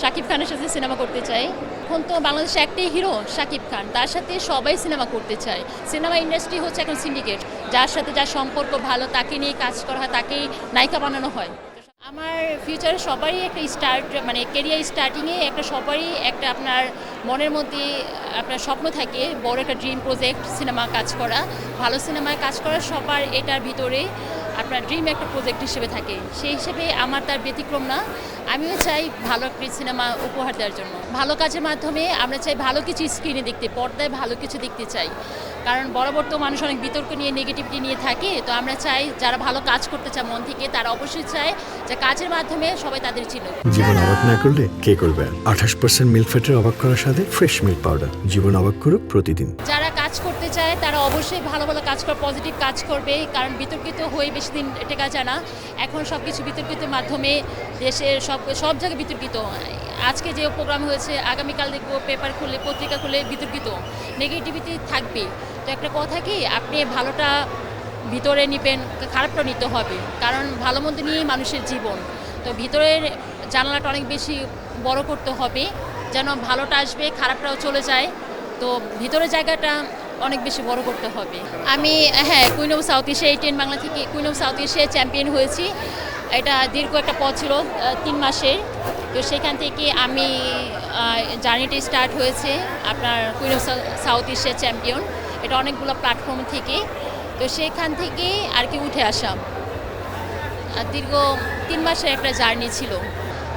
শাকিব খানের সাথে সিনেমা করতে চাই। এখন তো বাংলাদেশে একটাই হিরো শাকিব খান। তার সাথে সবাই সিনেমা করতে চায়। সিনেমা ইন্ডাস্ট্রি হচ্ছে এখন সিন্ডিকেট যার সাথে যার সম্পর্ক ভালো, তাকে নিয়ে কাজ করা হয়, তাকেই নায়িকা বানানো হয়। আমার ফিউচারে সবারই একটা স্টার্ট মানে কেরিয়ার স্টার্টিংয়ে একটা সবারই একটা আপনার মনের মধ্যে আপনার স্বপ্ন থাকে, বড় একটা ড্রিম প্রজেক্ট সিনেমা কাজ করা। ভালো সিনেমায় কাজ করা সবার, এটার ভিতরে আপনার ড্রিম একটা প্রজেক্ট হিসেবে থাকে। সেই হিসেবে আমার তার ব্যতিক্রম না। আমিও চাই ভালো একটি সিনেমা উপহার দেওয়ার জন্য। ভালো কাজের মাধ্যমে আমরা চাই ভালো কিছু স্ক্রিনে দেখতে পর্দায় ভালো কিছু দেখতে চাই। কারণ বরাবর তো মানুষ অনেক বিতর্ক নিয়ে নেগেটিভিটি নিয়ে থাকে। তো আমরা চাই যারা ভালো কাজ করতে চায় মন থেকে তারা অবশ্যই চায় যে কাজের মাধ্যমে সবাই তাদের চিনুক। জীবন অবাক না করলে কে করবে? আঠাশ পার্সেন্ট মিল্ক ফ্যাটের অবাক করার সাথে ফ্রেশ মিল্ক পাউডার জীবন অবাক করুক প্রতিদিন। চায় তারা অবশ্যই ভালো ভালো কাজ করে পজিটিভ কাজ করবে, কারণ বিতর্কিত হয়ে বেশি দিন টেকা যায় না। এখন সব কিছু বিতর্কিত মাধ্যমে দেশের সব সব জায়গায় বিতর্কিত। আজকে যে প্রোগ্রাম হয়েছে, আগামীকাল দেখব পেপার খুলে পত্রিকা খুলে বিতর্কিত। নেগেটিভিটি থাকবে। তো একটা কথা কি, আপনি ভালোটা ভিতরে নিবেন, খারাপটা নিতে হবে। কারণ ভালো মন্দ নিয়েই মানুষের জীবন। তো ভিতরের জানালাটা অনেক বেশি বড় করতে হবে, যেন ভালোটা আসবে, খারাপটাও চলে যায়। তো ভিতরের জায়গাটা অনেক বেশি বড় করতে হবে। আমি হ্যাঁ কুইন অফ সাউথ এশিয়া এই টেন বাংলা থেকে queen of South Asia champion হয়েছি। এটা দীর্ঘ একটা পথ ছিল তিন মাসের। তো সেখান থেকে আমি জার্নিটি স্টার্ট হয়েছে আপনার queen of South Asia champion এটা অনেকগুলো প্ল্যাটফর্ম থেকে। তো সেখান থেকে আর কি উঠে আসা। দীর্ঘ তিন মাসের একটা জার্নি ছিল।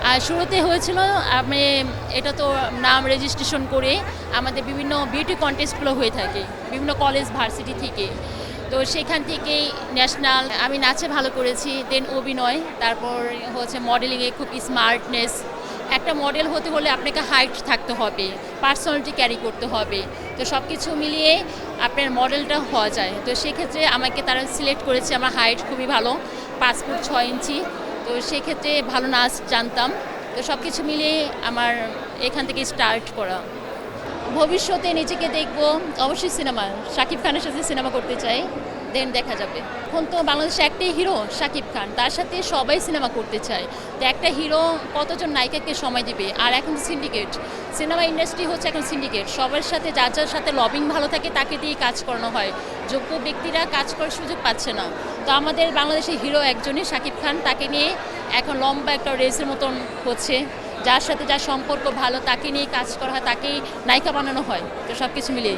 আর শুরুতে হয়েছিল, আমি এটা তো নাম রেজিস্ট্রেশন করে আমাদের বিভিন্ন বিউটি কন্টেস্টগুলো হয়ে থাকে, বিভিন্ন কলেজ ভার্সিটি থেকে। তো সেখান থেকেই ন্যাশনাল আমি নাচে ভালো করেছি দেন অভিনয়, তারপর হচ্ছে মডেলিংয়ে খুব স্মার্টনেস একটা মডেল হতে হলে আপনাকে হাইট থাকতে হবে পার্সোনালিটি ক্যারি করতে হবে। তো সব কিছু মিলিয়ে আপনার মডেলটা হওয়া যায়। তো সেক্ষেত্রে আমাকে তারা সিলেক্ট করেছে, আমার হাইট খুবই ভালো ফুট ছয় ইঞ্চি। তো সেক্ষেত্রে ভালো নাচ জানতাম। তো সব কিছু মিলিয়ে আমার এখান থেকে স্টার্ট করা। ভবিষ্যতে নিজেকে দেখব। অবশ্যই সিনেমা। শাকিব খানের সাথে সিনেমা করতে চাই। দেন দেখা যাবে। এখন তো বাংলাদেশে একটাই হিরো শাকিব খান, তার সাথে সবাই সিনেমা করতে চায়। তো একটা হিরো কতজন নায়িকাকে সময় দিবে? আর এখন সিন্ডিকেট সিনেমা ইন্ডাস্ট্রি হচ্ছে এখন সিন্ডিকেট সবার সাথে যার যার সাথে লবিং ভালো থাকে, তাকে দিয়ে কাজ করানো হয়। যোগ্য ব্যক্তিরা কাজ করার সুযোগ পাচ্ছে না। তো আমাদের বাংলাদেশের হিরো একজনই শাকিব খান, তাকে নিয়ে এখন লম্বা একটা রেসের মতন হচ্ছে। যার সাথে যার সম্পর্ক ভালো, তাকে নিয়ে কাজ করা হয়, তাকেই নায়িকা বানানো হয়। তো সব কিছু মিলিয়ে।